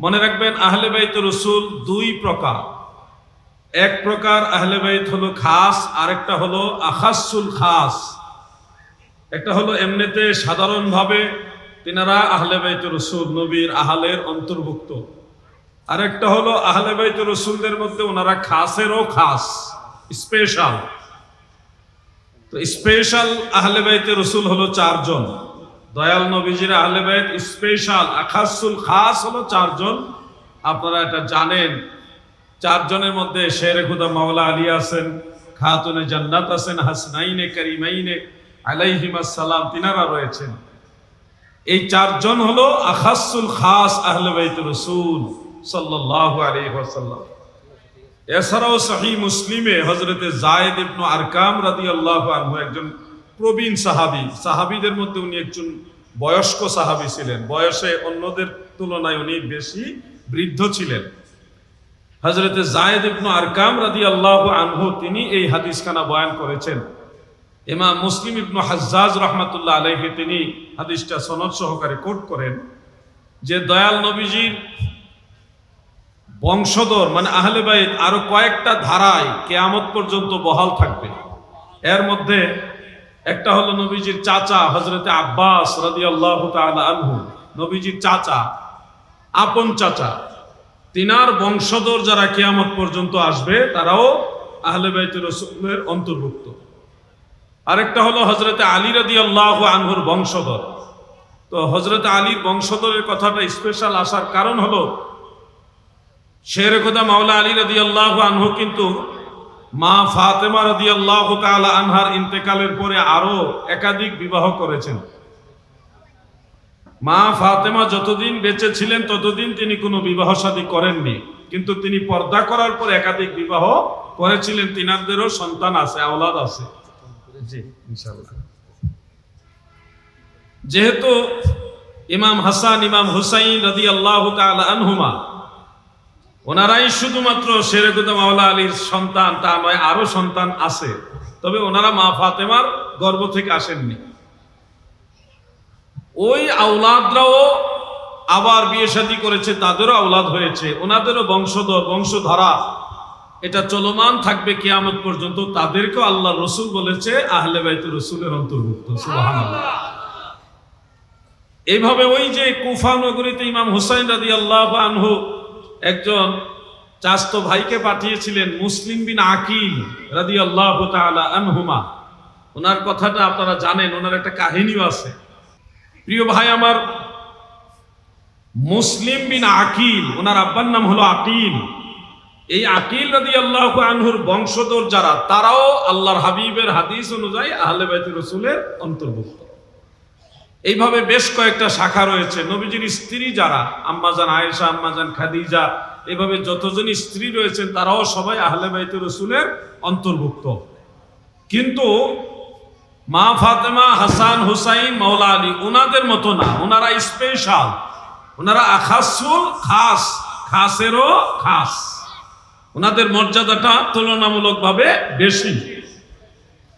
মনে রাখবেন, আহলে বাইত রসুল দুই প্রকার। এক প্রকার আহলে বাইত হলো খাস, আরেকটা হলো আখাসুল খাস। একটা হলো এমনিতে সাধারণভাবে তিনারা আহলে বাইত রসুল, নবীর আহলের অন্তর্ভুক্ত। আরেকটা হলো আহলে বাইত রসুলদের মধ্যে ওনারা খাসেরও খাস, স্পেশাল। তো স্পেশাল আহলে বাইতে রসুল হলো চারজন। দয়াল নবীজির আহলে বাইত স্পেশাল আখাসুল খাস হলো চারজন। আপনারা এটা জানেন। চারজনের মধ্যে শের খুদা মাওলা আলী আছেন, খাতুনে জান্নাত আছেন, হাসনাইনে করিমাইনে আলাইহিমাস সালাম তিনারা রয়েছেন। এই চারজন হলো আখাসুল খাস আহলে বাইত রসুল সাল্লাল্লাহু আলাইহি ওয়াসাল্লাম। এছাড়াও সহি মুসলিমে হজরতে জায়েদ ইবনু আরকাম রাদিয়াল্লাহু আনহু একজন প্রবীণ সাহাবি। সাহাবীদের মধ্যে উনি একজন বয়স্ক সাহাবী ছিলেন। বয়সে অন্যদের তুলনায় উনি বেশি বৃদ্ধ ছিলেন। হজরতে জায়েদ ইবনু আরকাম আল্লাহ আনহু, তিনি এই হাদিসখানা বয়ান করেছেন। এমা মুসলিম ইবনু হাজ্জাজ রহমাতুল্লাহ আলাইহি, তিনি হাদিসটা সনদ সহকারে কোট করেন যে, দয়াল নবীজির বংশধর মানে আহলে বাইত, আরও কয়েকটা ধারায় কেয়ামত পর্যন্ত বহাল থাকবে। এর মধ্যে একটা হলো নবীজির চাচা হজরতে আব্বাস রাদিয়াল্লাহু তাআলা আনহু, নবীজির চাচা, আপন চাচা। তিনার বংশধর যারা কেয়ামত পর্যন্ত আসবে, তারাও আহলে বাইত রসুলের অন্তর্ভুক্ত। আরেকটা হলো হজরতে আলী রাদিয়াল্লাহু আনহুর বংশধর। তো হজরতে আলীর বংশধরের কথাটা স্পেশাল আসার কারণ হলো শের খোদা মাওলা আলী রদি আল্লাহ আনহু কিন্তু মা ফাতেমা রদি আল্লাহ আনহার ইন্তেকালের পরে আরও একাধিক বিবাহ করেছেন। মা ফাতেমা যতদিন বেঁচে ছিলেন ততদিন তিনি কোনো বিবাহ শাদী করেননি। কিন্তু তিনি পর্দা করার পর একাধিক বিবাহ করেছিলেন। তিনাদেরও সন্তান আছে আওলাদ আছে। যেহেতু ইমাম হাসান ইমাম হুসাইন রদি আল্লাহ আনহুমা ওনারাই শুধুমাত্র শেরেকুদা মাওলা আলীর সন্তান, তা নয়, আরও সন্তান আছে। তবে ওনারা মা ফাতেমার গর্ভ থেকে আসেননি। ওই আওলাদরাও আবার বিয়ে শাদী করেছে, তাদেরও আওলাদ হয়েছে, ওনাদেরও বংশধর, বংশধারা। এটা চলমান থাকবে কিয়ামত পর্যন্ত, তাদেরকেও আল্লাহ রসুল বলেছে, আহলে বাইত রসুলের অন্তর্ভুক্ত এইভাবে ওই যে কুফা নগরীতে ইমাম হুসাইন রাদি আল্লাহ আনহু একজন চাস্ত ভাইকে পাঠিয়েছিলেন মুসলিম বিন আকিল রাদি আল্লাহ আনহুমা। ওনার কথাটা আপনারা জানেন, ওনার একটা কাহিনীও আছে। প্রিয় ভাই আমার, মুসলিম বিন আকিল, ওনার আব্বার নাম হলো আকিল। এই আকিল রাদি আল্লাহ আনহুর বংশধর যারা, তারাও আল্লাহর হাবিবের হাদিস অনুযায়ী আহলে বাইত রসুলের অন্তর্ভুক্ত। এইভাবে বেশ কয়েকটা শাখা রয়েছে। নবীজির স্ত্রী যারা, আম্মাজান আয়েশা, আম্মাজান খাদিজা, এভাবে যতজন স্ত্রী রয়েছেন, তারাও সবাই আহলে বাইতে রসুলের অন্তর্ভুক্ত। কিন্তু মা ফাতেমা, হাসান, হুসাইন মৌলা আলী ওনাদের মতো না। ওনারা স্পেশাল ওনারা আখাসুল খাস, খাসেরও খাস। ওনাদের মর্যাদাটা তুলনামূলকভাবে বেশি।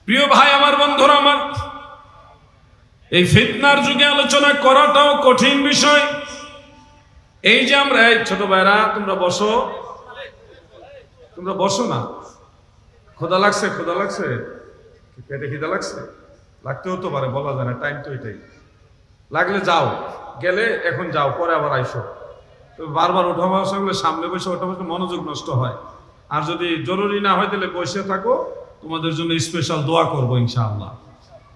প্রিয় ভাই, আমার বন্ধুরা, আমার এই ফিতনার যুগে আলোচনা করাটাও কঠিন বিষয়। এই যে আমরা, এই ছোট ভাইরা, তোমরা বসো। তোমরা বসো না। খোদা লাগছে খোদা লাগছে। পেটে খিদা লাগছে? লাগতে হতে পারে, বলা যায় না টাইম তো এটাই। লাগলে যাও। গেলে এখন যাও, পরে আবার আইসো। বারবার উঠা বসা করলে, সামনে বসে ওঠা বসে মনোযোগ নষ্ট হয়। আর যদি জরুরি না হয়, তাহলে বসে থাকো। তোমাদের জন্য স্পেশাল দোয়া করব, ইনশাআল্লাহ।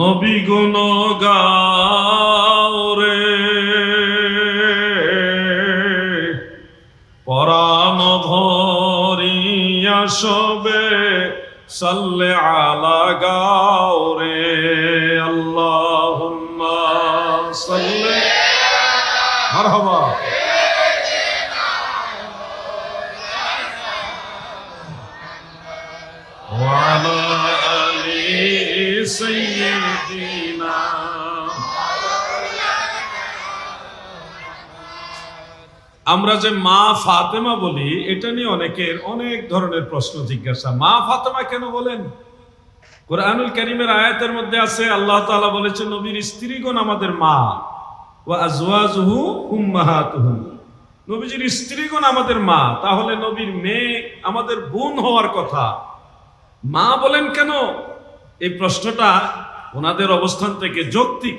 নবী গুণ গাওরে পরাণ ভরিয়া সবে সাল্লে আলা গাওরে আল্লাহুম্মা সাল্লি মারহাবা আমরা যে মা ফাতেমা বলি, এটা নিয়ে অনেকের অনেক ধরনের প্রশ্ন, জিজ্ঞাসা। মা ফাতেমা কেন বলেন? কোরআনুল করিমের আয়াতের মধ্যে আছে, আল্লাহ তাআলা বলেছেন, নবীর স্ত্রীগণ আমাদের মা, ওয়া আজওয়াজুহু উম্মাহাতুহুম। নবীজির স্ত্রীগণ আমাদের মা, তাহলে নবীর মেয়ে আমাদের বোন হওয়ার কথা। মা বলেন কেন? এই প্রশ্নটা ওনাদের অবস্থান থেকে যৌক্তিক।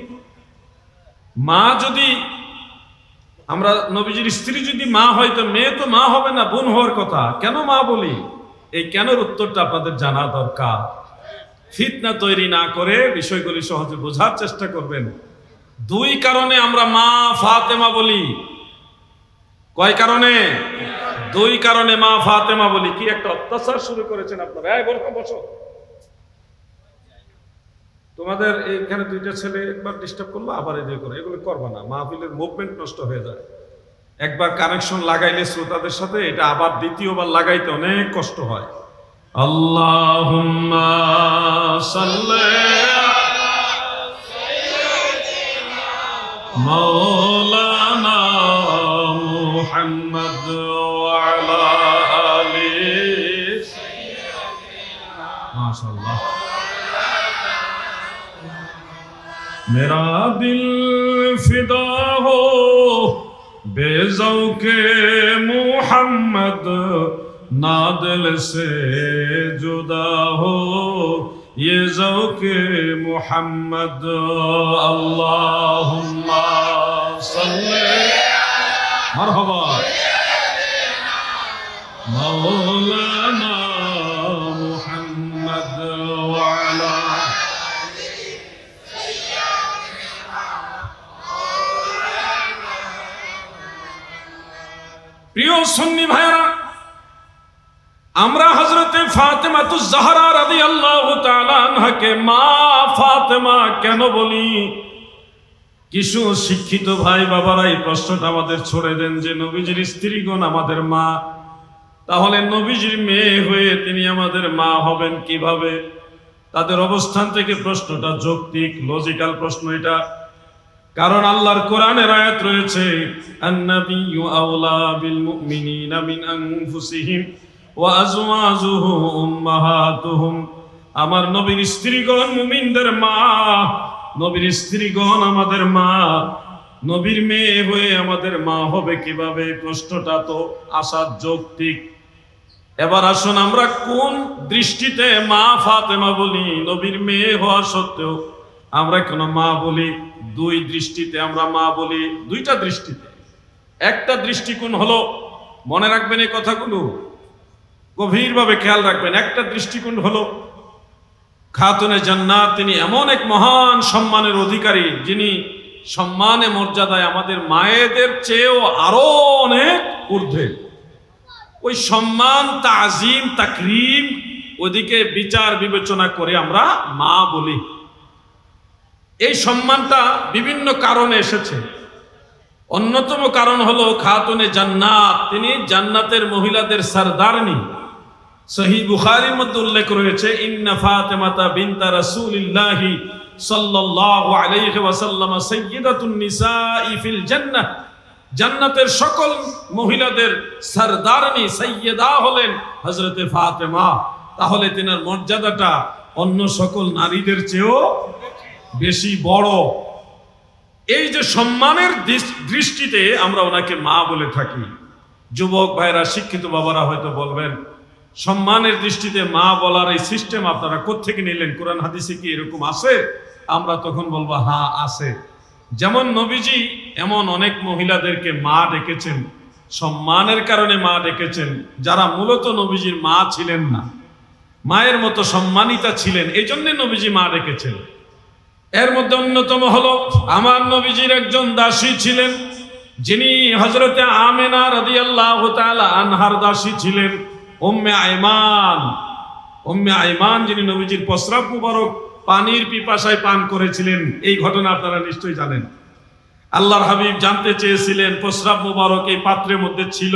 মা যদি আমরা নবীজির স্ত্রী যদি মা হয়, তো মেয়ে তো মা হবে না, বোন হওয়ার কথা। কেন মা বলি? এই কেনর উত্তরটা আপনাদের জানা দরকার। ফিতনা তৈরি না করে বিষয়গুলি সহজে বোঝার চেষ্টা করবেন। দুই কারণে আমরা মা ফাতেমা বলি। কয় কারণে? দুই কারণে মা ফাতেমা বলি। কি একটা অত্যাচার শুরু করেছেন আপনারা? বসো। তোমাদের এইখানে দুইটা ছেলে একবার ডিস্টার্ব করল, আবার এদিকে করো। এগুলো করবা না। মাহফিলের মুভমেন্ট নষ্ট হয়ে যায়। একবার কানেকশন লাগাইলে শ্রোতাদের সাথে, এটা আবার দ্বিতীয়বার লাগাইতে অনেক কষ্ট হয়। আল্লাহ মৌলানা মোহাম্মদ मेरा दिल फिदा हो बेजौक मोहम्मद ना दिल से जुदा हो ये जौक मोहम्मद अल्लाहुम्मा सल्ले मरहबा मौलाना প্রিয় সন্নি ভাইরা আমরা হজরতে ফাতেমা তু জাহরা রাদি আল্লাহ আনহাকে মা ফাতেমা কেন বলি? কিছু শিক্ষিত ভাই বাবারা এই প্রশ্নটা আমাদের ছড়ে দেন যে, নবীজির স্ত্রীগণ আমাদের মা। তাহলে নবীজির মেয়ে হয়ে তিনি আমাদের মা হবেন কীভাবে? তাদের অবস্থান থেকে প্রশ্নটা যৌক্তিক লজিক্যাল প্রশ্ন এটা। কারণ আল্লাহর কোরআনের আয়াত রয়েছে, আন্নাবিয়্যু আওলা বিল মুমিনিনা মিন আনফুসিহিম ওয়া আজওয়াজুহু উম্মাহাতুহুম। আমার নবীর স্ত্রীগণ মুমিনদের মা, নবীর স্ত্রীগণ আমাদের মা, নবীর মেয়ে হয়ে আমাদের মা হবে কীভাবে? প্রশ্নটা তো আসার যৌক্তিক। এবার আসুন আমরা কোন দৃষ্টিতে মা ফাতেমা বলি? নবীর মেয়ে হওয়া সত্ত্বেও আমরা কেন মা বলি? দুই দৃষ্টিতে আমরা মা বলি, দুইটা দৃষ্টিতে। একটা দৃষ্টিকোণ হলো, মনে রাখবেন এই কথাগুলো, গভীরভাবে খেয়াল রাখবেন, একটা দৃষ্টিকোণ হলো, খাতুনে জান্নাত, তিনি এমন এক মহান সম্মানের অধিকারী, যিনি সম্মানে মর্যাদায় আমাদের মায়েদের চেয়েও আরও অনেক ঊর্ধ্বে। ওই সম্মান, তাজিম, তাকরিম, ওদিকে বিচার, বিবেচনা করে আমরা মা বলি। এই সম্মানটা বিভিন্ন কারণে এসেছে। অন্যতম কারণ হলো খাতুনে জান্নাত। তিনি জান্নাতের মহিলাদের সরদারনি। সহি বুখারীর মধ্যে উল্লেখ রয়েছে, ইন্না ফাতেমাতা বিনতা রাসূলিল্লাহি সাল্লাল্লাহু আলাইহি ওয়াসাল্লাম সাইয়্যিদাতুন নিসাই ফিল জান্নাহ। জান্নাতের সকল মহিলাদের সরদারনি সাইয়্যিদা হলেন হযরতে ফাতেমা। তাহলে তিনার মর্যাদাটা অন্য সকল নারীদের চেয়েও বেশি বড়। এই যে সম্মানের দৃষ্টিতে আমরা ওনাকে মা বলে থাকি। যুবক ভাইরা, শিক্ষিত বাবারা হয়তো বলবেন, সম্মানের দৃষ্টিতে মা বলার এই সিস্টেম আপনারা কোত্থেকে নিলেন? কোরআন, হাদিসে কি এরকম আছে? আমরা তখন বলব হ্যাঁ আছে। যেমন নবীজি এমন অনেক মহিলাদেরকে মা ডেকেছেন। সম্মানের কারণে মা ডেকেছেন, যারা মূলত নবীজির মা ছিলেন না। মায়ের মতো সম্মানিতা ছিলেন, এই জন্যে নবীজি মা ডেকেছেন। এর মধ্যে অন্যতম হলো আমার নবীজির একজন দাসী ছিলেন, যিনি হজরতে আমেনা রাদিয়াল্লাহু তাআলা আনহার দাসী ছিলেন, উম্মে আইমান। উম্মে আইমান যিনি নবীজির প্রস্রাব মুবারক পানির পিপাসায় পান করেছিলেন, এই ঘটনা আপনারা নিশ্চয়ই জানেন। আল্লাহর হাবিব জানতে চেয়েছিলেন, প্রস্রাব মুবারক এই পাত্রের মধ্যে ছিল,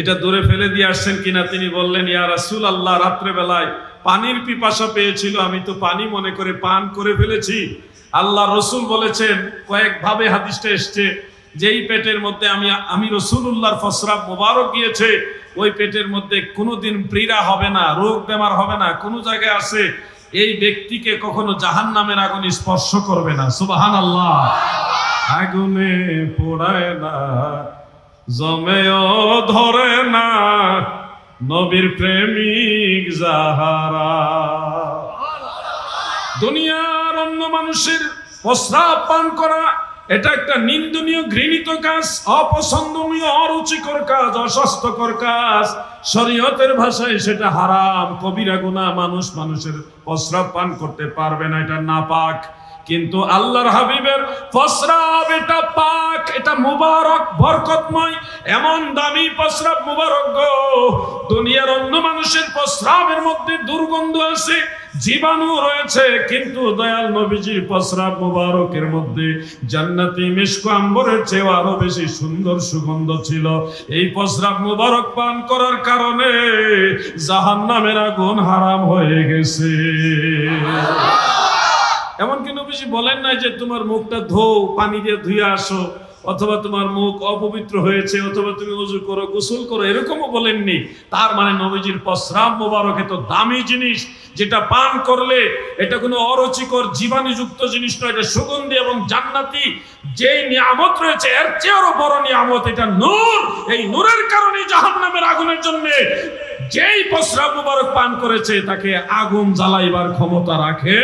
এটা দূরে ফেলে দিয়ে আসছেন কিনা তিনি বললেন, ইয়া রাসুল আল্লাহ রাত্রে বেলায় পানির পিপাসা পেয়েছিল, আমি তো পানি মনে করে পান করে ফেলেছি। আল্লাহ রসুল বলেছেন, কয়েকভাবে হাদিসটা এসছে, যেই পেটের মধ্যে আমি আমি রসুল্লাহর ফসরাব মোবারক গিয়েছে, ওই পেটের মধ্যে কোনোদিন পীড়া হবে না, রোগ বেমার হবে না, কোনো জায়গায় আছে, এই ব্যক্তিকে কখনো জাহান নামের আগুন স্পর্শ করবে না। সুবাহান আল্লাহ আগুনে পোড়ায় না, জমেও ধরে না। নবীর প্রেমিক যাহারা। দুনিয়ার অন্য মানুষের প্রস্রাব পান করা, এটা একটা নিন্দনীয়, ঘৃণিত কাজ, অপছন্দনীয়, অরুচিকর কাজ, অস্বাস্থ্যকর কাজ। শরীয়তের ভাষায় সেটা হারাম। কবিরা গুনাহ মানুষ মানুষের প্রস্রাব পান করতে পারবে না, এটা নাপাক। কিন্তু আল্লাহর হাবিবের প্রস্রাব এটা পাক, এটা মুবারক, বরকতময়, এমন দামি প্রস্রাব মুবারক গো। দুনিয়ার অন্য মানুষের প্রস্রাবের মধ্যে দুর্গন্ধ আছে, জীবাণু রয়েছে, কিন্তু দয়াল নবীজির প্রস্রাব মুবারকের মধ্যে জান্নাতি মিশক আম্বরের চেয়ে আরও বেশি সুন্দর সুগন্ধ ছিল। এই প্রস্রাব মুবারক পান করার কারণে জাহান্নামের আগুন হারাম হয়ে গেছে। এমনকি নবীজি বলেন না যে তোমার মুখটা ধো পানি দিয়ে ধুয়ে আসো, অথবা তোমার মুখ অপবিত্র হয়েছে, অথবা তুমি উজু করো, গোসল করো, এরকমও বলেননি। তার মানে নবীজির প্রস্রাব মোবারক এত দামি জিনিস, যেটা পান করলে এটা কোনো অরুচিকর, জীবাণুযুক্ত জিনিস নয়, এটা সুগন্ধি এবং জান্নাতি যেই নিয়ামত রয়েছে, এর চেয়েও বড় নিয়ামত এটা নূর। এই নূরের কারণে জাহান্নামের আগুনের জন্য যেই প্রস্রাব মোবারক পান করেছে, তাকে আগুন জ্বালাইবার ক্ষমতা রাখে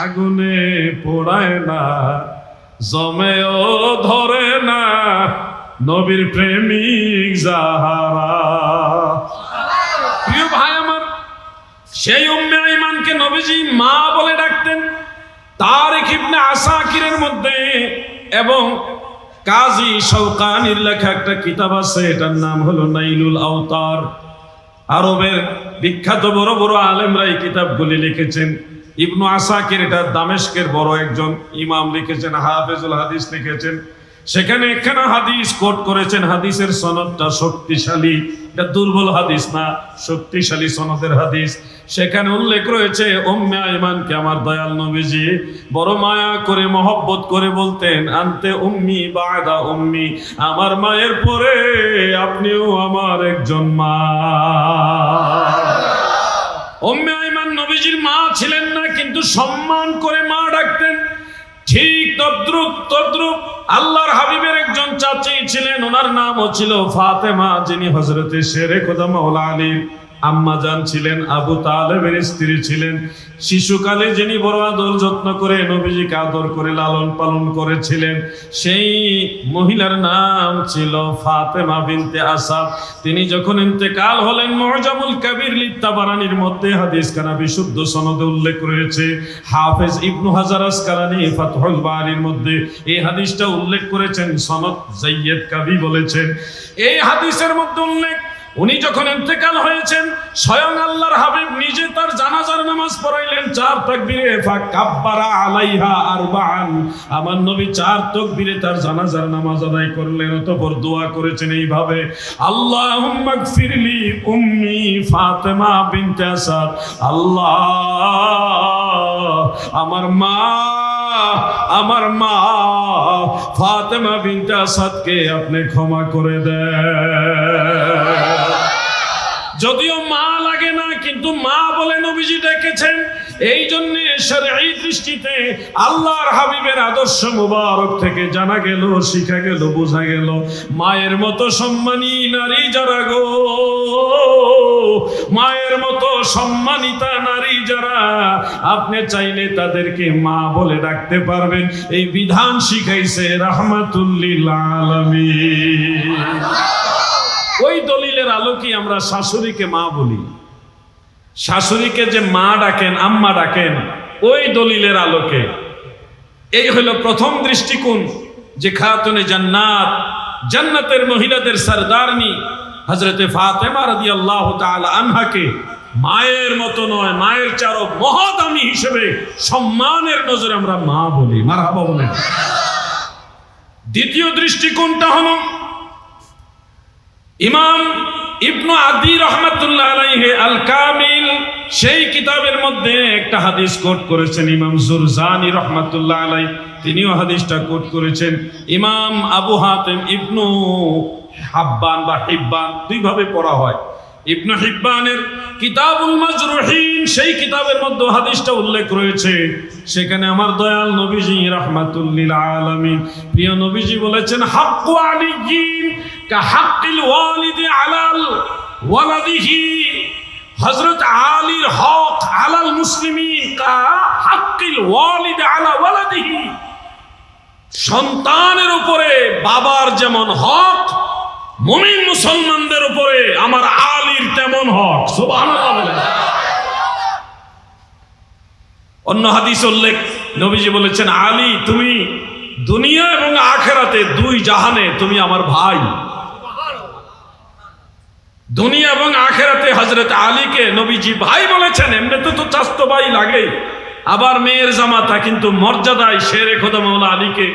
আগুনে পোড়ায় না, জমেও ধরে না নবীর প্রেমিক যাহারা। প্রিয় ভাই আমার, সেই উম্মে আইমানকে নবীজি মা বলে ডাকতেন তারিখ ইবনে আসাকিরের মধ্যে এবং কাজী শৌকানির লেখা একটা কিতাব আছে, এটার নাম হলো নাইলুল আওতার। আরবের বিখ্যাত বড় বড় আলেমরা এই কিতাবগুলি লিখেছেন। ইবনু আসাকির, এটা দামেশকের বড় একজন ইমাম লিখেছেন, হাফেজুল হাদিস লিখেছেন। সেখানে একখানা হাদিস কোট করেছেন, হাদিসের সনদটা শক্তিশালী। এটা দুর্বল হাদিস না, শক্তিশালী সনদের হাদিস। সেখানে উল্লেখ রয়েছে ওম্মে আইমানকে আমার দয়াল নবীজি বড় মায়া করে, মহব্বত করে বলতেন, আনতে উম্মি বাদা উম্মি, আমার মায়ের পরে আপনিও আমার একজন মা। আইমান নবীজির মা ছিলেন না, কিন্তু সম্মান করে মা ডাকতেন। ঠিক তদ্রুপ তদ্রুপ। আল্লাহর হাবিবের একজন চাচি ছিলেন, ওনার নামও ছিল ফাতেমা, যিনি হজরতে শেরে খোদা মৌলা আলীর। আম্মা জান ছিলেন, আবু তালেবের স্ত্রী ছিলেন। শিশুকালে যিনি বড় আদর যত্ন করে নবীজিকে আদর করে লালন পালন করেছিলেন, সেই মহিলার নাম ছিল ফাতেমা বিনতে আসাদ। তিনি যখন ইন্তেকাল হলেন মহজামুল কাবির লিত্তাবারানির মধ্যে হাদিস কানা বিশুদ্ধ সনদে উল্লেখ রয়েছে। হাফেজ ইবনু হাজার আসকালানি ফাতহুল বারির মধ্যে এই হাদিসটা উল্লেখ করেছেন, সনদ জাইয়েদ কাবি বলেছেন। এই হাদিসের মধ্যে উল্লেখ উনি যখন ইন্তেকাল হয়েছেন, স্বয়ং আল্লাহর হাবিব নিজে তার জানাজার নামাজ পড়াইলেন, চার তাকবীরে ফাকাব্বারা আলাইহা আরবাআন। আমার নবী চার তাকবীরে তার জানাজার নামাজ আদায় করলেন, অতঃপর দোয়া করেছেন এইভাবে, আল্লাহুম্মা গফিরলি উম্মি ফাতেমা বিনতে আসাদ। আল্লাহ, আমার মা আমার মা ফাতেমা বিনতে আসাদকে আপনি ক্ষমা করে দেন। যদিও মা লাগে না, কিন্তু মা বলে নবীজি ডেকেছেন এই জন্য এই দৃষ্টিতে আল্লাহর হাবিবের আদর্শ মুবারক থেকে জানা গেল, শিখা গেল, বোঝা গেল, মায়ের মতো সম্মানী নারী যারা গো, মায়ের মতো সম্মানিতা নারী যারা, আপনি চাইলে তাদেরকে মা বলে ডাকতে পারবেন। এই বিধান শিখাইছে রাহমাতুল্লিল আলামিন। ওই দলিলের আলোকে আমরা শাশুড়িকে মা বলি। শাশুড়িকে যে মা ডাকেন, আম্মা ডাকেন, ওই দলিলের আলোকে। এই হলো প্রথম দৃষ্টিকোণ যে খাতুনে জান্নাত, জান্নাতের মহিলাদের সরদারনি হজরতে ফাতেমা রাদি আল্লাহ আনহাকে মায়ের মতো নয়, মায়ের চারো মহাদামি হিসেবে সম্মানের নজরে আমরা মা বলি। মারহাবা বলেন। দ্বিতীয় দৃষ্টিকোণটা হলো ইমাম ইবনু আদি রহমতুল্লাহ আলাইহি আল কামিল সেই কিতাবের মধ্যে একটা হাদিস কোট করেছেন, ইমাম জুরজানি রহমাতুল্লাহ আলাই তিনিও হাদিসটা কোট করেছেন। ইমাম আবু হাতেম, ইবনু হাব্বান বা হিব্বান, দুইভাবে পড়া হয়। ইবনু হিব্বানের কিতাবুল মাজরুহিন, সেই কিতাবের মধ্যে হাদিসটা উল্লেখ রয়েছে। সেখানে আমার দয়াল নবীজি রাহমাতুল্লিল আলামিন, প্রিয় নবীজি বলেছেন, হাক্কু আলিয়িন কা হাক্কিল ওয়ালিদি আলাল ওয়ালাদিহি। হযরত আলীর হক আলাল মুসলিমিন কা হাক্কিল ওয়ালিদ আলা ওয়ালাদিহি। সন্তানের উপরে বাবার যেমন হক, মুমিন মুসলমানদের উপরে আমার আলীর তেমন হক। সুবহানাল্লাহ অন্য হাদিস উল্লেখ, নবীজি বলেছেন, আলী, তুমি দুনিয়া এবং আখেরাতে দুই জাহানে তুমি আমার ভাই। দুনিয়া এবং আখেরাতে হজরত আলীকে নবীজি ভাই বলেছেন এমনিতে তো চাস্তো ভাই লাগে। আবার মেয়ের জামাতা, কিন্তু মর্যাদায় শেরে খোদা মাওলা আলীকে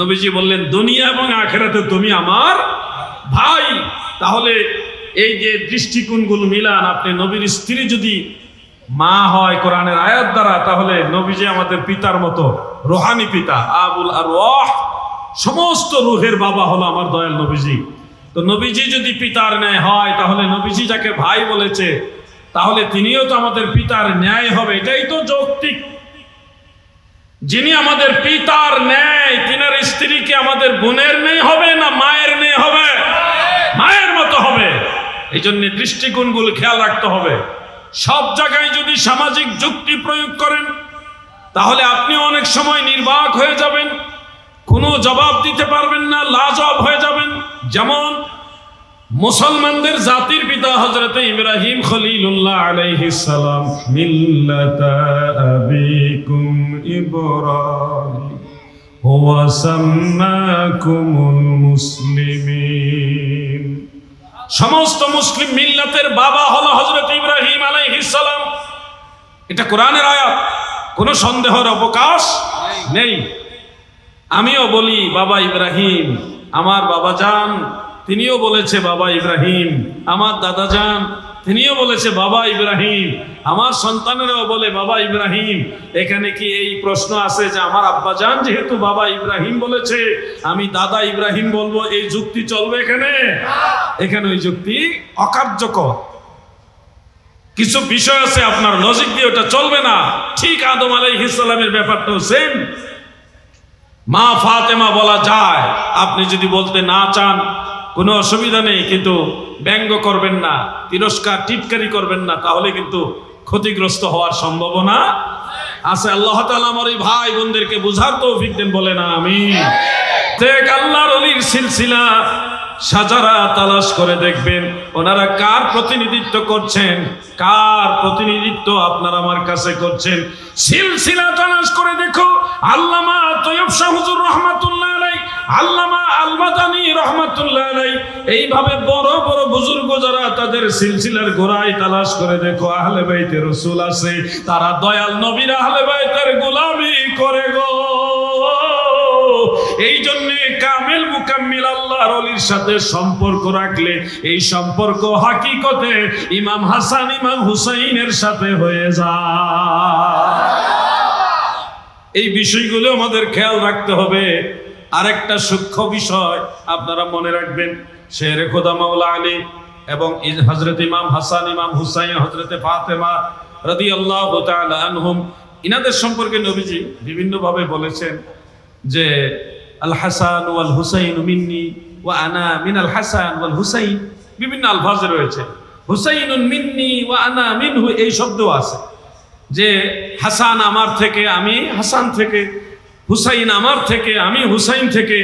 নবীজি বললেন, দুনিয়া এবং আখেরাতে তুমি আমার ভাই। তাহলে এই যে দৃষ্টিকোণগুলো মিলান, আপনি নবীর স্ত্রী যদি মা হয় কোরআনের আয়াত দ্বারা, তাহলে নবীজি আমাদের পিতার মতো রোহানি পিতা, আবুল আর সমস্ত রুহের বাবা হলো আমার দয়াল নবীজি। তো নবীজি যদি পিতার ন্যায় হয়, তাহলে নবীজি যাকে ভাই বলেছে, তাহলে তিনিও তো আমাদের পিতার ন্যায় হবে। এটাই তো যৌক্তিক। যিনি আমাদের পিতার ন্যায়, তিনার স্ত্রীকে আমাদের বোনের নেই হবে না মায়ের নেই হবে? মায়ের মতো হবে। এই জন্য দৃষ্টিকোণগুলো খেয়াল রাখতে হবে। সব জায়গায় যদি সামাজিক যুক্তি প্রয়োগ করেন, তাহলে আপনি অনেক সময় নির্বাক হয়ে যাবেন। কোনো জবাব দিতে পারবেন না লাজব হয়ে যাবেন। যেমন মুসলমানদের জাতির পিতা হজরত ইব্রাহিম খলিলুল্লাহ আলাইহিস সালাম, মিল্লাতা আবিকুম ইব্রাহিম, হুয়া সাম্মাকুমুল মুসলিমিন। সমস্ত মুসলিম মিল্লাতের বাবা হলো হজরত ইব্রাহিম আলাইহিস সালাম। এটা কোরআনের আয়াত, কোনো সন্দেহের অবকাশ নেই। আমিও বলি, বাবা ইব্রাহিম, আমার বাবা যান তিনিও বলেছে, বাবা ইব্রাহিম, আমার দাদা যান তিনিও বলেছে, বাবা ইব্রাহিম, আমার সন্তানেরাও বলে, বাবা ইব্রাহিম। এখানে কি এই প্রশ্ন আছে যে আমার আব্বা যান যেহেতু বাবা ইব্রাহিম বলেছে, আমি দাদা ইব্রাহিম বলব, এই যুক্তি চলবে এখানে? এখানে ওই যুক্তি অকার্যকর। কিছু বিষয় আছে আপনার লজিক দিয়ে ওটা চলবে না। ঠিক আদম আলাইহিস সালামের ব্যাপারটাও সেম মা ফাতেমা বলা যায়। আপনি যদি বলতে না চান, কোনো অসুবিধা নেই, কিন্তু ব্যঙ্গ করবেন না, তিরস্কার, টিটকারি করবেন না, তাহলে কিন্তু ক্ষতিগ্রস্ত হওয়ার সম্ভাবনা আছে। আল্লাহ তালা আমার এই ভাই বোনদেরকে বুঝার তৌফিক দেন বলে না আমি আল্লাহর অলির সিলসিলা। সাজারা তালাশ করে দেখবেন, ওনারা কার প্রতিনিধিত্ব করছেন, কার প্রতিনিধিত্ব আপনারা আমার কাছে করছেন? সিলসিলা তালাশ করে দেখো, আল্লামা তৈয়ব শাহ হুজুর রহমাতুল্লাহ আলাই আল্লামা আলমাদানি রহমাতুল্লাহ আলাই এইভাবে বড় বড় বুজুর্গ যারা তাদের সিলসিলার গোড়ায় তালাশ করে দেখো, আহলে বাইতে রসুল আছে, তারা দয়াল নবীর আহলে বাইতের গোলামি করে গো। এই জন্যে আল্লাহর অলির সাথে সম্পর্ক রাখলে এই সম্পর্ক হাকিকতে ইমাম হাসান, ইমাম হুসাইনের সাথে হয়ে যায়। এই বিষয়গুলো আমাদের খেয়াল রাখতে হবে। আরেকটা সূক্ষ্ম বিষয় আপনারা মনে রাখবেন শের খোদা মাওলা আলী এবং হজরত ইমাম হাসান, ইমাম হুসাইন হজরতে ফাতেমা রদি আল্লাহ আনহুম, ইনাদের সম্পর্কে নবীজি বিভিন্নভাবে বলেছেন যে আল হাসান ওয়াল হুসাইন মিন্নি ওয়া আনা মিন আল হাসান ওয়াল হুসাইন, বিভিন্ন আলফাজে রয়েছে। হুসাইনুন মিন্নি ওয়া আনা মিনহু, এই শব্দ আছে। যে হাসান আমার থেকে, আমি হাসান থেকে, হুসাইন আমার থেকে, আমি হুসাইন থেকে,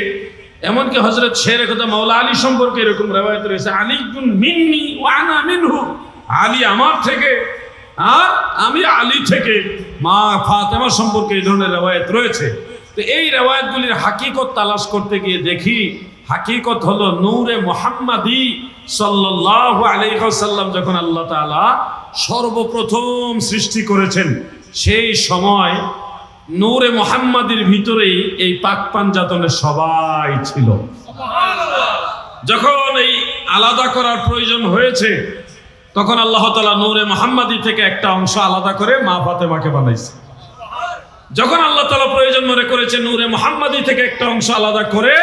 এমনকি হজরত শের কথা মাওলা আলী সম্পর্কে এরকম রেওয়ায়ত রয়েছে আলী গুন মিন্নি ওয়া আনা মিনহু, আলী আমার থেকে আর আমি আলী থেকে। মা ফাতেমা সম্পর্কে এই ধরনের রেওয়ায়ত রয়েছে। তো এই রেওয়ায়তগুলির হাকিকত তালাশ করতে গিয়ে দেখি হাকিকত হলো নূরে মোহাম্মদি সাল্লাল্লাহু আলাইহি ওয়াসাল্লাম যখন আল্লাহ তাআলা সর্বপ্রথম সৃষ্টি করেছেন সেই সময় নূরে মোহাম্মদের ভিতরেই এই পাক পাঞ্জাতনের সবাই ছিল। যখন এই আলাদা করার প্রয়োজন হয়েছে তখন আল্লাহ তালা নূরে মোহাম্মদী থেকে একটা অংশ আলাদা করে মা ফাতেমাকে বানাইছে। যখন আল্লাহ তালা প্রয়োজন মনে করেছে নূরে মোহাম্মদী থেকে একটা অংশ আলাদা করে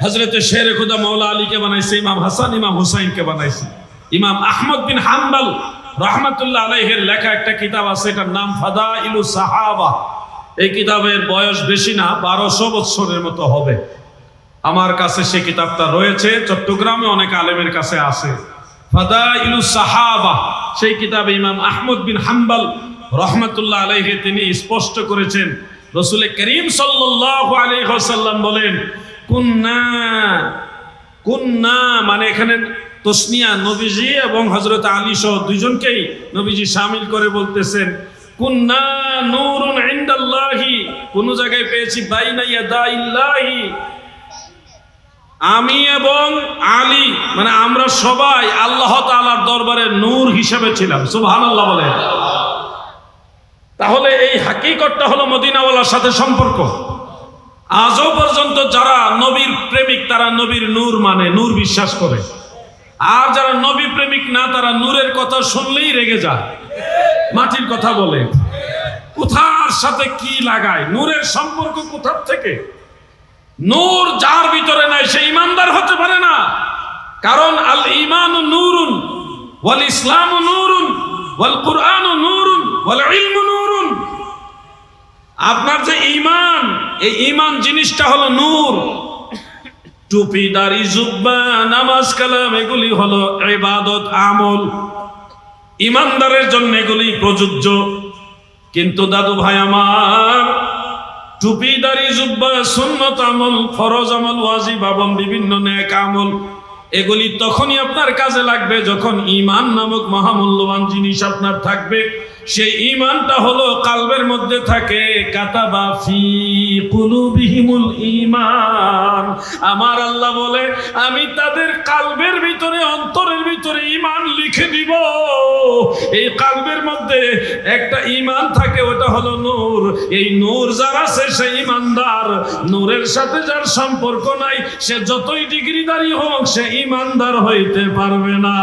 হজরতে শের খুদা মৌলা আলীকে বানাইছে, ইমাম হাসান, ইমাম হুসাইনকে বানাইছে। ইমাম আহমদ বিন হাম্বাল রহমতুল্লাহ আলাইহের লেখা একটা কিতাব আছে, এটার নাম ফাদা ইলু সাহাবা। এই কিতাবের বয়স বেশি না, বারোশো বৎসরের মতো হবে। আমার কাছে সেই কিতাবটা রয়েছে, চট্টগ্রামে অনেক আলেমের কাছে আছে। ফাদা ইলু সাহাবা, সেই কিতাবে ইমাম আহমদ বিন হাম্বাল রহমতুল্লাহ আলাইহে তিনি স্পষ্ট করেছেন। রসুল করিম সাল্লাল্লাহু আলাইহি ওয়াসাল্লাম বলেন কুন্না। কুন্না মানে এখানে তসনিয়া, নবীজি এবং হজরত আলী সহ দুইজনকেই নবীজি সামিল করে বলতেছেন, কুন্না নূরুন ইনদাল্লাহি, কোন জায়গায় পেয়েছি, বাইনা ইয়াদাইল্লাহি। আমি এবং আলী মানে আমরা সবাই আল্লাহ তাআলার দরবারে নূর হিসেবে ছিলাম, সুবহানাল্লাহ বলে তাহলে এই হাকিকতটা হলো মদিনাওয়ালার সাথে সম্পর্ক। আজও পর্যন্ত যারা নবীর প্রেমিক, তারা নবীর নূর মানে নূর বিশ্বাস করে। আর যারা নবী প্রেমিক না, তারা নূরের কথা শুনলেই রেগে যায়। মাটির কথা বলে। কোথার সাথে কি লাগায়? নূরের সম্পর্ক কোথার থেকে? নূর যার ভিতরে নাই, সে ইমানদার হতে পারে না। কারণ আল ইমান নূরুন, ওয়াল ইসলাম নূরুন, ওয়াল কুরআন নূরুন, ওয়াল ইলমু নূরুন। আপনার যে ইমান এই ইমান জিনিসটা হলো নূর। টুপি দাড়ি জুব্বা, নামাজ, কালাম, এগুলি হলো ইবাদত, আমল। ইমানদারের জন্য এগুলি প্রযোজ্য। কিন্তু দাদু ভাই আমার টুপি দাড়ি জুব্বা, সুন্নত আমল, ফরজ আমল, ওয়াজিব এবং বিভিন্ন নেক আমল, এগুলি তখনই আপনার কাজে লাগবে যখন ইমান নামক মহামূল্যবান জিনিস আপনার থাকবে। সেই ইমানটা হলো কালবের মধ্যে থাকে, কাতাবা ফি কুলুবিহিমুল ঈমান। আমার আল্লাহ বলে, আমি তাদের কালবের ভিতরে, অন্তরের ভিতরে ইমান লিখে দিব। এই কালবের মধ্যে একটা ইমান থাকে, ওটা হলো নূর। এই নূর যার আছে, সে ইমানদার নূরের সাথে যার সম্পর্ক নাই, সে যতই ডিগ্রিদারি হোক, সে ইমানদার হইতে পারবে না।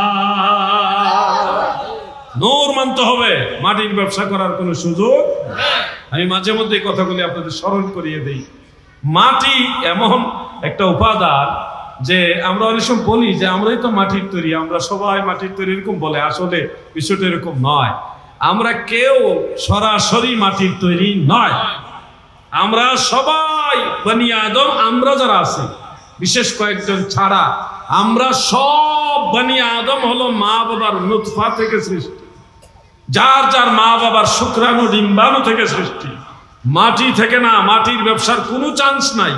নূর মানতে হবে। মাটির ব্যবসা করার কোনো সুযোগ আমি মাঝে মধ্যে এই কথাগুলি আপনাদের স্মরণ করিয়ে দেই। মাটি এমন একটা উপাদান যে আমরা অনেক সময় বলি যে, আমরাই তো মাটির তৈরি, আমরা সবাই মাটির তৈরি, এরকম বলে। আসলে বিষয়টা এরকম নয়। আমরা কেউ সরাসরি মাটির তৈরি নয়। আমরা সবাই বানি আদম, আমরা যারা আছি, বিশেষ কয়েকজন ছাড়া, আমরা সব বানি আদম হলো মা বাবার নুতফা থেকে সৃষ্টি। যার যার মা বাবার শুক্রাণু ডিম্বাণু থেকে সৃষ্টি। মাটি থেকে না, মাটির ব্যবসার কোনো চান্স নাই।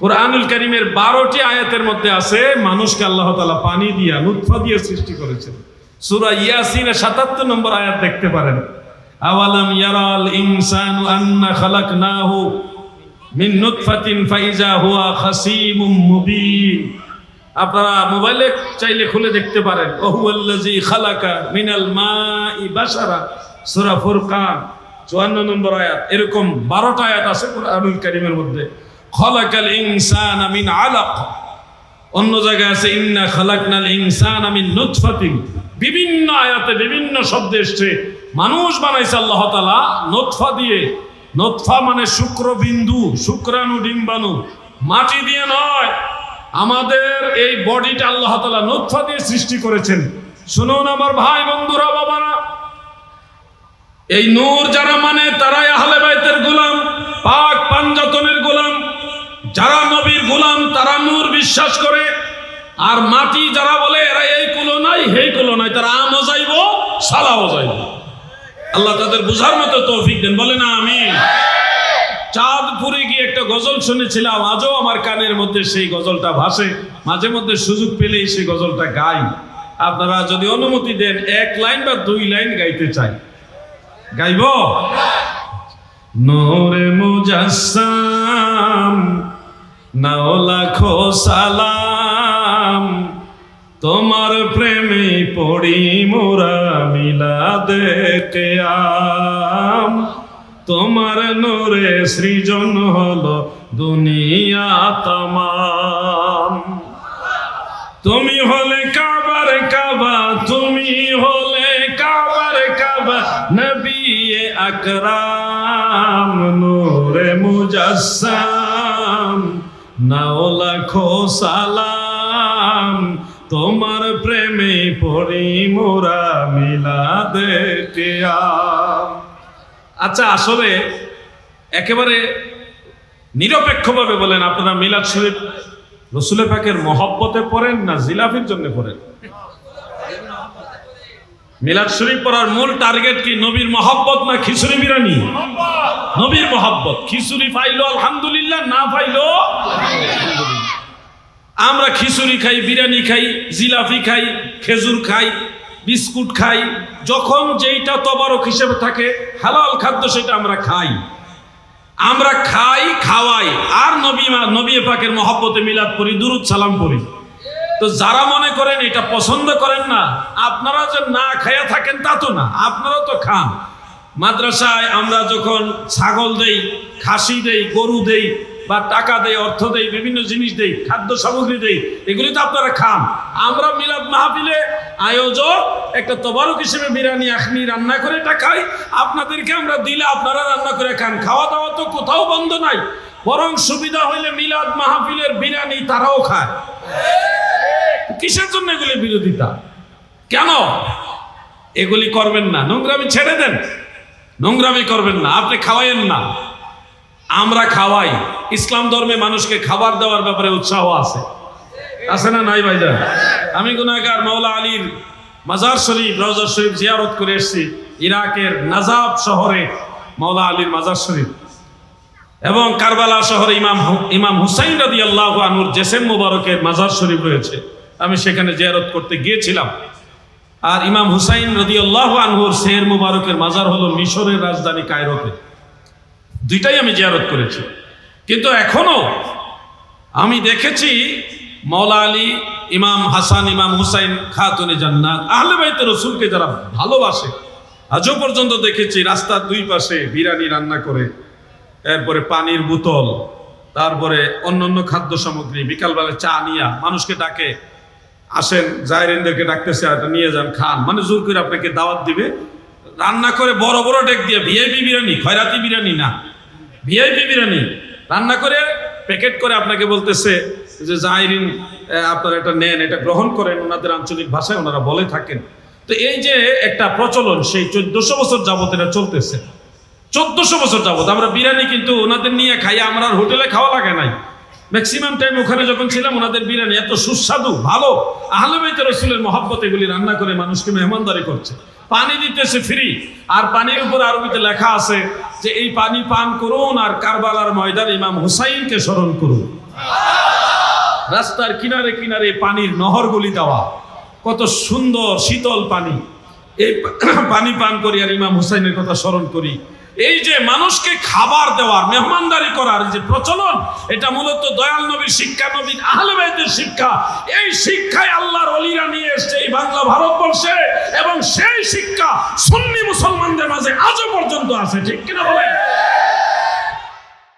কোরআনুল করিমের বারোটি আয়াতের মধ্যে আছে, মানুষকে আল্লাহ তালা পানি দিয়া নুৎফা দিয়ে সৃষ্টি করেছেন। সুরা ইয়াসিনের সাতাত্তর নম্বর আয়াত দেখতে পারেন। আওয়ালাম ইয়ারাল ইনসানু আন্না খালাকনাহু মিন নুতফাতিন ফাইজা হুয়া খাসিমুম মুবিন। আপনারা মোবাইলে চাইলে খুলে দেখতে পারেন। ওহুয়াল্লাজি খালাকা মিনাল মাই বাশারা, সূরা ফুরকান 54 নম্বর আয়াত। এরকম 12টা আয়াত আছে কোরআনুল কারীমের মধ্যে। খলাকাল ইনসানা মিন আলাক। অন্য জায়গায় আছে, ইন্না খালাকনাল ইনসানা মিন নুতফাতিন। বিভিন্ন আয়াতে বিভিন্ন শব্দ এসছে। মানুষ বানাইছে আল্লাহ তাআলা নুতফা দিয়ে। নুতফা মানে শুক্রবিন্দু, শুক্রাণু ডিম্বাণু। মাটি দিয়ে নয় আমাদের এই বডিটা আল্লাহ তালা নুৎফা দিয়ে সৃষ্টি করেছেন। শুনুন আমার ভাই বন্ধুরা, বাবারা। এই নূর যারা মানে তারাই আহলে বাইতের গোলাম, পাক পাঞ্জাতনের গোলাম। যারা নবীর গোলাম, তারা নূর বিশ্বাস করে। আর মাটি যারা বলে, এরা এই কুলো নাই হেই কুলো নাই। তারা আমও যাইব, সালাও যাইব। আল্লাহ তাদের বুঝার মতো তৌফিক দেন বলে না আমি চাঁদপুরে গিয়ে একটা গজল শুনেছিলাম, আজও আমার কানের মধ্যে সেই গজলটা ভাসে। মাঝে মধ্যে সুযোগ পেলেই সেই গজলটা গাই। আপনারা যদি অনুমতি দেন, এক লাইন বা দুই লাইন গাইতে চাই। গাইব? নোরে মুজাসসাম, নাও লাখো সালাম, তোমার প্রেমে পড়ি মোরা মিলাদে কেয়াম। তোমার নূরে সৃজন হলো দুনিয়া তামাম। তুমি হলে কাবার কাবা, তুমি হলে কাবার কাবা নবী আকরাম, নূরে মুজাসসাম। নাও লাখো সালাম, তোমার প্রেমে পড়ি মোরা মিলাদে কিয়াম আচ্ছা আসলে একেবারে নিরপেক্ষভাবে বলেন, আপনারা মিলাদ শরীফ রসুলের পাকের মহব্বতে পড়েন না জিলাফির জন্য পড়েন? মিলাদ শরীফ পড়ার মূল টার্গেট কি নবীর মহব্বত না খিচুড়ি বিরানি নবীর মহব্বত। খিচুড়ি পাইলো, আলহামদুলিল্লাহ, না পাইলো আমরা খিচুড়ি খাই, বিরিয়ানি খাই, জিলাপি খাই, খেজুর খাই বিস্কুট খাই, যখন যেইটা তবারক হিসেবে থাকে, হালাল খাদ্য সেটা আমরা খাই। আমরা খাই, খাওয়াই, আর নবী নবী পাকের মহব্বতে মিলাদ পড়ি, দুরুদ সালাম পড়ি। তো যারা মনে করেন এটা পছন্দ করেন না, আপনারা যে না খাইয়া থাকেন তা তো না, আপনারাও তো খান। মাদ্রাসায় আমরা যখন ছাগল দেই, খাসি দেই, গরু দেই বা টাকা দেয়, অর্থ দেই বিভিন্ন জিনিস দেই খাদ্য সামগ্রী দেই এগুলি তো আপনারা খান। আমরা মিলাদ মাহফিলে আয়োজক একটা তবারক হিসেবে বিরিয়ানি, আখনি রান্না করে এটা খাই। আপনাদেরকে আমরা দিলে আপনারা রান্না করে খান। খাওয়া দাওয়া তো কোথাও বন্ধ নাই। বরং সুবিধা হইলে মিলাদ মাহফিলের বিরিয়ানি তারাও খায়। কিসের জন্য এগুলি বিরোধিতা? কেন? এগুলি করবেন না। নোংরামি ছেড়ে দেন। নোংরামি করবেন না। আপনি খাওয়াইয়েন না। আমরা খাওয়াই। ইসলাম ধর্মে মানুষকে খাবার দেওয়ার ব্যাপারে উৎসাহ আছে। আছে না নাই ভাইজান? আমি গুনাগার মাওলা আলীর মাজার শরীফ, রওজা শরীফ জিয়ারত করে এসেছি ইরাকের নাজাব শহরে, মাওলা আলীর মাজার শরীফ। এবং কারবালা শহরে ইমাম ইমাম হুসাইন রাদি আল্লাহ আনুর জেসেম মুবারকের মাজার শরীফ রয়েছে। আমি সেখানে জিয়ারত করতে গিয়েছিলাম। আর ইমাম হুসাইন রদি আল্লাহ আনহুর শের মুবারকের মাজার হলো মিশরের রাজধানী কায়রোতে। দুইটাই আমি জিয়ারত করেছি। কিন্তু এখনও আমি দেখেছি মৌলা আলী, ইমাম হাসান, ইমাম হুসাইন খাতুনে জান্নাত। আহলে বাইতে রসুলকে যারা ভালোবাসে, আজও পর্যন্ত দেখেছি রাস্তার দুই পাশে বিরিয়ানি রান্না করে, এরপরে পানির বোতল, তারপরে অন্যান্য খাদ্য সামগ্রী, বিকালবেলা চা নিয়া মানুষকে ডাকে, আসেন জায়রিনদেরকে ডাকতেছে, এটা নিয়ে যান, খান। মানে জোর করে আপনাকে দাওয়াত দিবে। রান্না করে বড় বড় ডেক দিয়ে ভিআইপি বিরিয়ানি, খয়রাতি বিরিয়ানি না, ভিআইপি বিরিয়ানি। রান্না করে প্যাকেট করে আপনাকে বলতেছে যে জাহিরিন আপনারা এটা নেন, এটা গ্রহণ করেন। ওনাদের আঞ্চলিক ভাষায় ওনারা বলে থাকেন। তো এই যে একটা প্রচলন, সেই চোদ্দশো বছর যাবত এটা চলতেছে। চোদ্দশো বছর যাবত। আমরা বিরিয়ানি কিন্তু ওনাদের নিয়ে খাই, আমরা হোটেলে খাওয়া লাগে নাই। ম্যাক্সিমাম টাইম ওখানে যখন ছিলাম, ওনাদের বিরিয়ানি এত সুস্বাদু, ভালো। আহলে বাইতে রসুলের মহব্বত এগুলি রান্না করে মানুষকে মেহমানদারি করছে। পানি দিতেছে ফ্রি আর পানির উপর আরবিতে লেখা আছে যে, এই পানি পান করুন আর কারবালার ময়দান ইমাম হুসাইনকে স্মরণ করুন। রাস্তার কিনারে কিনারে পানির নহরগুলি দেওয়া। কত সুন্দর শীতল পানি। এই পানি পান করি আর ইমাম হুসাইনের কথা স্মরণ করি। এই যে মানুষকে খাবার দেওয়ার, মেহমানদারি করার যে প্রচলন, এটা মূলত দয়াল নবীর শিক্ষা, নবীর আহলে বাইতের শিক্ষা। এই শিক্ষায় আল্লাহর অলিরা নিয়ে এসছে এই বাংলা ভারতবর্ষে এবং সেই শিক্ষা সুন্নি মুসলমানদের মাঝে আজও পর্যন্ত আছে, ঠিক কিনা বলেন?